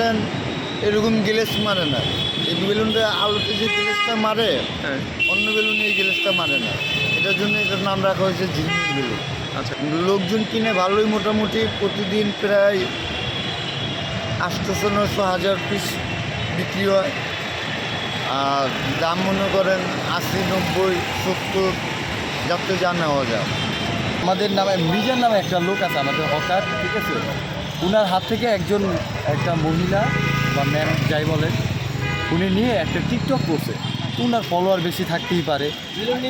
মারেন এরকম গ্লেস মারে না। এই বেলুনটা আলোতে যে গ্লেসটা মারে হ্যাঁ। অন্য বেলুনে এই গ্লেসটা মারে না। এটার জন্য এটার নাম রাখা হয়েছে ঝিলমিল বেলুন। আচ্ছা। লোকজন কিনে ভালোই মোটামুটি প্রতিদিন প্রায় আটশোশো নশো হাজার পিস বিক্রি হয়। আর দাম মনে করেন আশি নব্বই সত্তর যাতে যা নেওয়া যায়। আমাদের নামে মিজান নামে একটা লোক আছে আমাদের হকার ঠিক আছে? উনার হাত থেকে একজন একটা মহিলা বা ম্যাম যাই বলেন, উনি নিয়ে একটা টিকটক করছে। উনার ফলোয়ার বেশি থাকতেই পারে।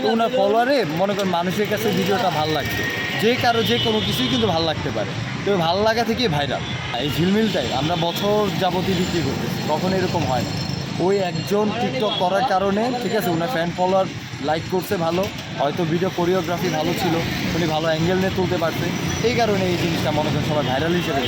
তো উনার ফলোয়ারে মনে করেন মানুষের কাছে ভিডিওটা ভালো লাগছে। যে কারও যে কোনো কিছুই কিন্তু ভালো লাগতে পারে। তো ভালো লাগা থেকেই ভাইরাল এই ঝিলমিলটাই আমরা বছর যাবতীয় বিক্রি করতেছি, কখনো এরকম হয় না। ওই একজন টিকটক করার কারণে, ঠিক আছে উনি ফ্যান ফলোয়ার লাইক করছে ভালো, হয়তো ভিডিও কোরিওগ্রাফি ভালো ছিল, উনি ভালো অ্যাঙ্গেল নিয়ে তুলতে পারছে। এই কারণে এই জিনিসটা মনে করেন সবাই ভাইরাল হিসেবে।